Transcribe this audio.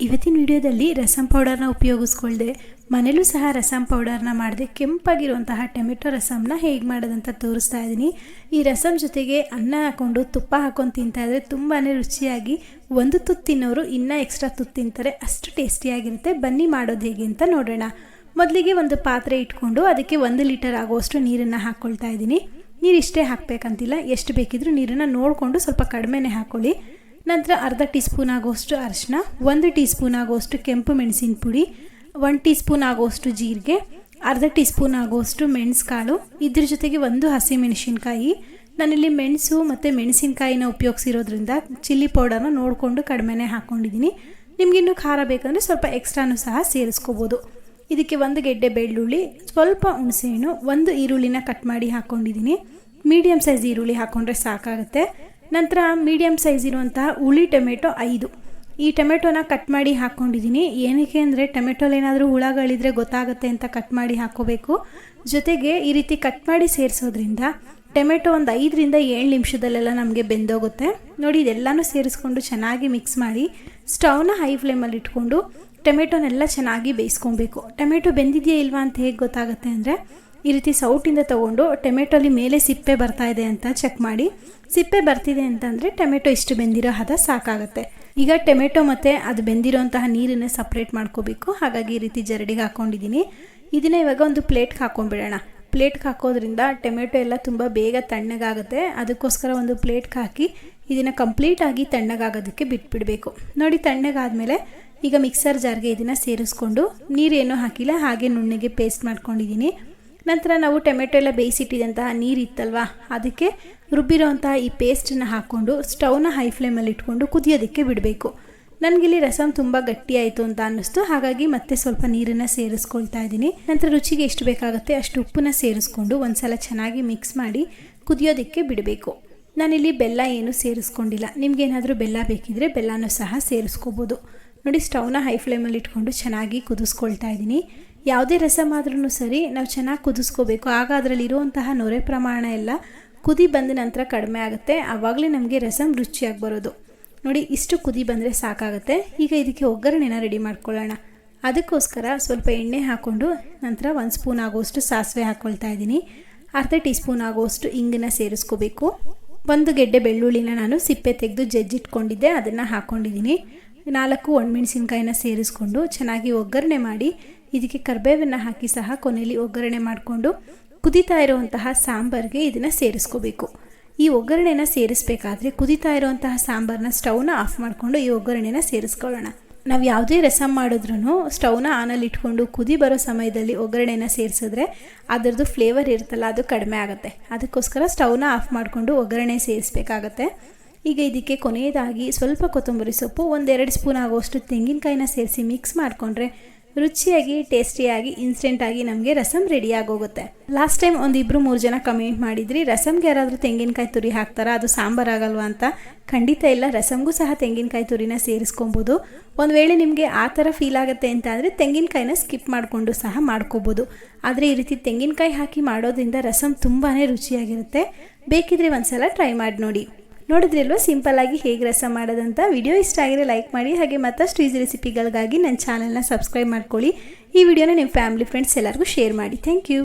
ಇವತ್ತಿನ ವಿಡಿಯೋದಲ್ಲಿ ರಸಂ ಪೌಡರ್ನ ಉಪಯೋಗಿಸ್ಕೊಳ್ದೆ. ಮನೇಲೂ ಸಹ ರಸಂ ಪೌಡರ್ನ ಮಾಡದೆ. ಕೆಂಪಾಗಿರುವಂತಹ ಟೊಮೆಟೊ ರಸಮ್ನ ಹೇಗೆ ಮಾಡೋದಂತ ತೋರಿಸ್ತಾ ಇದ್ದೀನಿ. ಈ ರಸಂ ಜೊತೆಗೆ ಅನ್ನ ಹಾಕ್ಕೊಂಡು ತುಪ್ಪ ಹಾಕೊಂಡು ತಿಂತಾಯಿದ್ರೆ ತುಂಬಾ ರುಚಿಯಾಗಿ ಒಂದು ತುತ್ತು ತಿನ್ನೋರು ಇನ್ನೂ ಎಕ್ಸ್ಟ್ರಾ ತುತ್ತು ತಿಂತಾರೆ. ಅಷ್ಟು ಟೇಸ್ಟಿಯಾಗಿರುತ್ತೆ ಬನ್ನಿ ಮಾಡೋದು ಹೇಗೆ ಅಂತ ನೋಡೋಣ. ಮೊದಲಿಗೆ ಒಂದು ಪಾತ್ರೆ ಇಟ್ಕೊಂಡು ಅದಕ್ಕೆ ಒಂದು ಲೀಟರ್ ಆಗುವಷ್ಟು ನೀರನ್ನು ಹಾಕ್ಕೊಳ್ತಾ ಇದ್ದೀನಿ. ನೀರು ಇಷ್ಟೇ ಹಾಕಬೇಕಂತಿಲ್ಲ. ಎಷ್ಟು ಬೇಕಿದ್ರೂ ನೀರನ್ನು ನೋಡಿಕೊಂಡು ಸ್ವಲ್ಪ ಕಡಿಮೆನೇ ಹಾಕ್ಕೊಳ್ಳಿ ನಂತರ ಅರ್ಧ ಟೀ ಸ್ಪೂನ್ ಆಗೋಷ್ಟು ಅರಿಶಿನ ಒಂದು ಟೀ ಸ್ಪೂನ್ ಆಗೋಷ್ಟು ಕೆಂಪು ಮೆಣಸಿನ ಪುಡಿ, ಒಂದು ಟೀ ಸ್ಪೂನ್ ಆಗೋಷ್ಟು ಜೀರಿಗೆ, ಅರ್ಧ ಟೀ ಸ್ಪೂನ್ ಆಗುವಷ್ಟು ಮೆಣಸುಕಾಳು. ಇದ್ರ ಜೊತೆಗೆ ಒಂದು ಹಸಿ ಮೆಣಸಿನ್ಕಾಯಿ ನಾನಿಲ್ಲಿ ಮೆಣಸು ಮತ್ತು ಮೆಣಸಿನ್ಕಾಯಿನ ಉಪಯೋಗಿಸಿರೋದ್ರಿಂದ ಚಿಲ್ಲಿ ಪೌಡರ್ನ ನೋಡಿಕೊಂಡು ಕಡಿಮೆನೆ ಹಾಕ್ಕೊಂಡಿದ್ದೀನಿ ನಿಮಗಿನ್ನೂ ಖಾರ ಬೇಕಂದರೆ ಸ್ವಲ್ಪ ಎಕ್ಸ್ಟ್ರಾನು ಸಹ ಸೇರಿಸ್ಕೋಬೋದು. ಇದಕ್ಕೆ ಒಂದು ಗೆಡ್ಡೆ ಬೆಳ್ಳುಳ್ಳಿ, ಸ್ವಲ್ಪ ಹುಣಸೆಹಣ್ಣು, ಒಂದು ಈರುಳ್ಳಿನ ಕಟ್ ಮಾಡಿ ಹಾಕ್ಕೊಂಡಿದ್ದೀನಿ ಮೀಡಿಯಮ್ ಸೈಜ್ ಈರುಳ್ಳಿ ಹಾಕ್ಕೊಂಡ್ರೆ ಸಾಕಾಗುತ್ತೆ. ನಂತರ ಮೀಡಿಯಮ್ ಸೈಜ್ ಇರುವಂತಹ ಹುಳಿ ಟೊಮೆಟೊ ಐದು. ಈ ಟೊಮೆಟೊನ ಕಟ್ ಮಾಡಿ ಹಾಕ್ಕೊಂಡಿದ್ದೀನಿ ಏನಕ್ಕೆ ಅಂದರೆ ಟೊಮೆಟೊಲೇನಾದರೂ ಹುಳಗಳಿದ್ರೆ ಗೊತ್ತಾಗುತ್ತೆ ಅಂತ ಕಟ್ ಮಾಡಿ ಹಾಕ್ಕೋಬೇಕು ಜೊತೆಗೆ ಈ ರೀತಿ ಕಟ್ ಮಾಡಿ ಸೇರಿಸೋದ್ರಿಂದ ಟೊಮೆಟೊ ಒಂದು ಐದರಿಂದ ಏಳು ನಿಮಿಷದಲ್ಲೆಲ್ಲ ನಮಗೆ ಬೆಂದೋಗುತ್ತೆ. ನೋಡಿ, ಇದೆಲ್ಲನೂ ಸೇರಿಸ್ಕೊಂಡು ಚೆನ್ನಾಗಿ ಮಿಕ್ಸ್ ಮಾಡಿ ಸ್ಟೌವ್ನ ಹೈ ಫ್ಲೇಮಲ್ಲಿ ಇಟ್ಕೊಂಡು ಟೊಮೆಟೊನೆಲ್ಲ ಚೆನ್ನಾಗಿ ಬೇಯಿಸ್ಕೊಬೇಕು. ಟೊಮೆಟೊ ಬೆಂದಿದೆಯಾ ಇಲ್ವಾ ಅಂತ ಹೇಗೆ ಗೊತ್ತಾಗುತ್ತೆ ಅಂದರೆ ಈ ರೀತಿ ಸೌಟಿಂದ ತಗೊಂಡು ಟೊಮೆಟೊಲಿ ಮೇಲೆ ಸಿಪ್ಪೆ ಬರ್ತಾ ಇದೆ ಅಂತ ಚೆಕ್ ಮಾಡಿ. ಸಿಪ್ಪೆ ಬರ್ತಿದೆ ಅಂತಂದರೆ ಟೊಮೆಟೊ ಇಷ್ಟು ಬೆಂದಿರೋ ಹದ ಸಾಕಾಗುತ್ತೆ. ಈಗ ಟೊಮೆಟೊ ಮತ್ತು ಅದು ಬೆಂದಿರೋಂತಹ ನೀರನ್ನು ಸಪ್ರೇಟ್ ಮಾಡ್ಕೋಬೇಕು. ಹಾಗಾಗಿ ಈ ರೀತಿ ಜರಡಿಗೆ ಹಾಕ್ಕೊಂಡಿದ್ದೀನಿ ಇದನ್ನ ಇವಾಗ ಒಂದು ಪ್ಲೇಟ್ಗೆ ಹಾಕ್ಕೊಂಡ್ಬಿಡೋಣ ಪ್ಲೇಟ್ಗೆ ಹಾಕೋದ್ರಿಂದ ಟೊಮೆಟೊ ಎಲ್ಲ ತುಂಬ ಬೇಗ ತಣ್ಣಗಾಗುತ್ತೆ. ಅದಕ್ಕೋಸ್ಕರ ಒಂದು ಪ್ಲೇಟ್ಗೆ ಹಾಕಿ ಇದನ್ನು ಕಂಪ್ಲೀಟಾಗಿ ತಣ್ಣಗಾಗೋದಕ್ಕೆ ಬಿಟ್ಬಿಡಬೇಕು. ನೋಡಿ ತಣ್ಣಗಾದಮೇಲೆ ಈಗ ಮಿಕ್ಸರ್ ಜಾರ್ಗೆ ಇದನ್ನು ಸೇರಿಸ್ಕೊಂಡು ನೀರೇನು ಹಾಕಿಲ್ಲ. ಹಾಗೆ ನುಣ್ಣಗೆ ಪೇಸ್ಟ್ ಮಾಡ್ಕೊಂಡಿದ್ದೀನಿ. ನಂತರ ನಾವು ಟೊಮೆಟೊ ಎಲ್ಲ ಬೇಯಿಸಿಟ್ಟಿದಂತಹ ನೀರು ಇತ್ತಲ್ವ ಅದಕ್ಕೆ ರುಬ್ಬಿರೋಂತಹ ಈ ಪೇಸ್ಟನ್ನು ಹಾಕ್ಕೊಂಡು ಸ್ಟೌನ ಹೈ ಫ್ಲೇಮಲ್ಲಿ ಇಟ್ಕೊಂಡು ಕುದಿಯೋದಕ್ಕೆ ಬಿಡಬೇಕು. ನನಗಿಲ್ಲಿ ರಸಮ್ ತುಂಬ ಗಟ್ಟಿಯಾಯಿತು ಅಂತ ಅನ್ನಿಸ್ತು. ಹಾಗಾಗಿ ಮತ್ತೆ ಸ್ವಲ್ಪ ನೀರನ್ನು ಸೇರಿಸ್ಕೊಳ್ತಾ ಇದ್ದೀನಿ. ನಂತರ ರುಚಿಗೆ ಎಷ್ಟು ಬೇಕಾಗುತ್ತೆ ಅಷ್ಟು ಉಪ್ಪನ್ನು ಸೇರಿಸ್ಕೊಂಡು ಒಂದ್ಸಲ ಚೆನ್ನಾಗಿ ಮಿಕ್ಸ್ ಮಾಡಿ ಕುದಿಯೋದಕ್ಕೆ ಬಿಡಬೇಕು. ನಾನಿಲ್ಲಿ ಬೆಲ್ಲ ಏನು ಸೇರಿಸ್ಕೊಂಡಿಲ್ಲ. ನಿಮ್ಗೇನಾದರೂ ಬೆಲ್ಲ ಬೇಕಿದ್ರೆ ಬೆಲ್ಲನೂ ಸಹ ಸೇರಿಸ್ಕೋಬೋದು. ನೋಡಿ ಸ್ಟೌನ ಹೈ ಫ್ಲೇಮಲ್ಲಿ ಇಟ್ಕೊಂಡು ಚೆನ್ನಾಗಿ ಕುದಿಸ್ಕೊಳ್ತಾ ಇದ್ದೀನಿ. ಯಾವುದೇ ರಸಮ್ ಆದ್ರೂ ಸರಿ, ನಾವು ಚೆನ್ನಾಗಿ ಕುದಿಸ್ಕೋಬೇಕು. ಆಗ ಅದರಲ್ಲಿ ಇರುವಂತಹ ನೊರೆ ಪ್ರಮಾಣ ಎಲ್ಲ ಕುದಿ ಬಂದ ನಂತರ ಕಡಿಮೆ ಆಗುತ್ತೆ. ಆವಾಗಲೇ ನಮಗೆ ರಸಮ್ ರುಚಿಯಾಗಿ ಬರೋದು. ನೋಡಿ, ಇಷ್ಟು ಕುದಿ ಬಂದರೆ ಸಾಕಾಗುತ್ತೆ. ಈಗ ಇದಕ್ಕೆ ಒಗ್ಗರಣೆನ ರೆಡಿ ಮಾಡ್ಕೊಳ್ಳೋಣ. ಅದಕ್ಕೋಸ್ಕರ ಸ್ವಲ್ಪ ಎಣ್ಣೆ ಹಾಕ್ಕೊಂಡು ನಂತರ ಒಂದು ಸ್ಪೂನ್ ಆಗುವಷ್ಟು ಸಾಸಿವೆ ಹಾಕ್ಕೊಳ್ತಾ ಇದ್ದೀನಿ. ಅರ್ಧ ಟೀ ಸ್ಪೂನ್ ಆಗುವಷ್ಟು ಇಂಗನ್ನ ಸೇರಿಸ್ಕೋಬೇಕು. ಒಂದು ಗೆಡ್ಡೆ ಬೆಳ್ಳುಳ್ಳಿನ ನಾನು ಸಿಪ್ಪೆ ತೆಗೆದು ಜಜ್ಜಿಟ್ಕೊಂಡಿದ್ದೆ. ಅದನ್ನು ಹಾಕ್ಕೊಂಡಿದ್ದೀನಿ ನಾಲ್ಕು ಒಣಮೆಣಸಿನ್ಕಾಯಿನ ಸೇರಿಸ್ಕೊಂಡು ಚೆನ್ನಾಗಿ ಒಗ್ಗರಣೆ ಮಾಡಿ, ಇದಕ್ಕೆ ಕರ್ಬೇವನ್ನು ಹಾಕಿ ಸಹ ಕೊನೆಯಲ್ಲಿ ಒಗ್ಗರಣೆ ಮಾಡಿಕೊಂಡು, ಕುದೀತಾ ಇರುವಂತಹ ಸಾಂಬಾರಿಗೆ ಇದನ್ನು ಸೇರಿಸ್ಕೋಬೇಕು. ಈ ಒಗ್ಗರಣೆನ ಸೇರಿಸಬೇಕಾದ್ರೆ ಕುದಿತಾ ಇರುವಂತಹ ಸಾಂಬಾರನ್ನ ಸ್ಟವ್ನ ಆಫ್ ಮಾಡಿಕೊಂಡು ಈ ಒಗ್ಗರಣೆನ ಸೇರಿಸ್ಕೊಳ್ಳೋಣ. ನಾವು ಯಾವುದೇ ರಸಮ್ ಮಾಡಿದ್ರೂ ಸ್ಟವ್ನ ಆನಲ್ಲಿ ಇಟ್ಕೊಂಡು ಕುದಿ ಬರೋ ಸಮಯದಲ್ಲಿ ಒಗ್ಗರಣೆನ ಸೇರಿಸಿದ್ರೆ ಅದರದ್ದು ಫ್ಲೇವರ್ ಇರುತ್ತಲ್ಲ, ಅದು ಕಡಿಮೆ ಆಗುತ್ತೆ. ಅದಕ್ಕೋಸ್ಕರ ಸ್ಟವ್ನ ಆಫ್ ಮಾಡಿಕೊಂಡು ಒಗ್ಗರಣೆ ಸೇರಿಸ್ಬೇಕಾಗತ್ತೆ. ಈಗ ಇದಕ್ಕೆ ಕೊನೆಯದಾಗಿ ಸ್ವಲ್ಪ ಕೊತ್ತಂಬರಿ ಸೊಪ್ಪು, ಒಂದೆರಡು ಸ್ಪೂನ್ ಆಗುವಷ್ಟು ತೆಂಗಿನಕಾಯಿನ ಸೇರಿಸಿ ಮಿಕ್ಸ್ ಮಾಡಿಕೊಂಡ್ರೆ ರುಚಿಯಾಗಿ ಟೇಸ್ಟಿಯಾಗಿ ಇನ್ಸ್ಟೆಂಟಾಗಿ ನಮಗೆ ರಸಮ್ ರೆಡಿ ಆಗೋಗುತ್ತೆ. ಲಾಸ್ಟ್ ಟೈಮ್ ಒಂದಿಬ್ಬರು ಮೂರು ಜನ ಕಮೆಂಟ್ ಮಾಡಿದ್ರಿ, ರಸಮ್ಗೆ ಯಾರಾದರೂ ತೆಂಗಿನಕಾಯಿ ತುರಿ ಹಾಕ್ತಾರಾ? ಅದು ಸಾಂಬಾರ್ ಆಗಲ್ವಾ ಅಂತ? ಖಂಡಿತ ಇಲ್ಲ, ರಸಮ್ಗೂ ಸಹ ತೆಂಗಿನಕಾಯಿ ತುರಿನ ಸೇರಿಸ್ಕೊಬೋದು. ಒಂದು ವೇಳೆ ನಿಮಗೆ ಆ ಥರ ಫೀಲ್ ಆಗುತ್ತೆ ಅಂತ ಅಂದರೆ ತೆಂಗಿನಕಾಯಿನ ಸ್ಕಿಪ್ ಮಾಡಿಕೊಂಡು ಸಹ ಮಾಡ್ಕೋಬೋದು. ಆದರೆ ಈ ರೀತಿ ತೆಂಗಿನಕಾಯಿ ಹಾಕಿ ಮಾಡೋದ್ರಿಂದ ರಸಮ್ ತುಂಬಾ ರುಚಿಯಾಗಿರುತ್ತೆ. ಬೇಕಿದ್ರೆ ಒಂದ್ಸಲ ಟ್ರೈ ಮಾಡಿ ನೋಡಿ. ನೋಡಿದ್ರಲ್ವ? ಸಿಂಪಲ್ ಆಗಿ ಹೇಗೆ ರಸ ಮಾಡೋದಂತ? ವಿಡಿಯೋ ಇಷ್ಟ ಆಗಿದ್ರೆ ಲೈಕ್ ಮಾಡಿ, ಹಾಗೆ ಮತ್ತಷ್ಟು ಈಸಿ ರೆಸಿಪಿಗಳಿಗಾಗಿ ನನ್ನ ಚಾನಲ್ನ ಸಬ್ಸ್ಕ್ರೈಬ್ ಮಾಡ್ಕೊಳ್ಳಿ. ಈ ವಿಡಿಯೋನ ನಿಮ್ಮ ಫ್ಯಾಮಿಲಿ ಫ್ರೆಂಡ್ಸ್ ಎಲ್ಲರಿಗೂ ಶೇರ್ ಮಾಡಿ. Thank you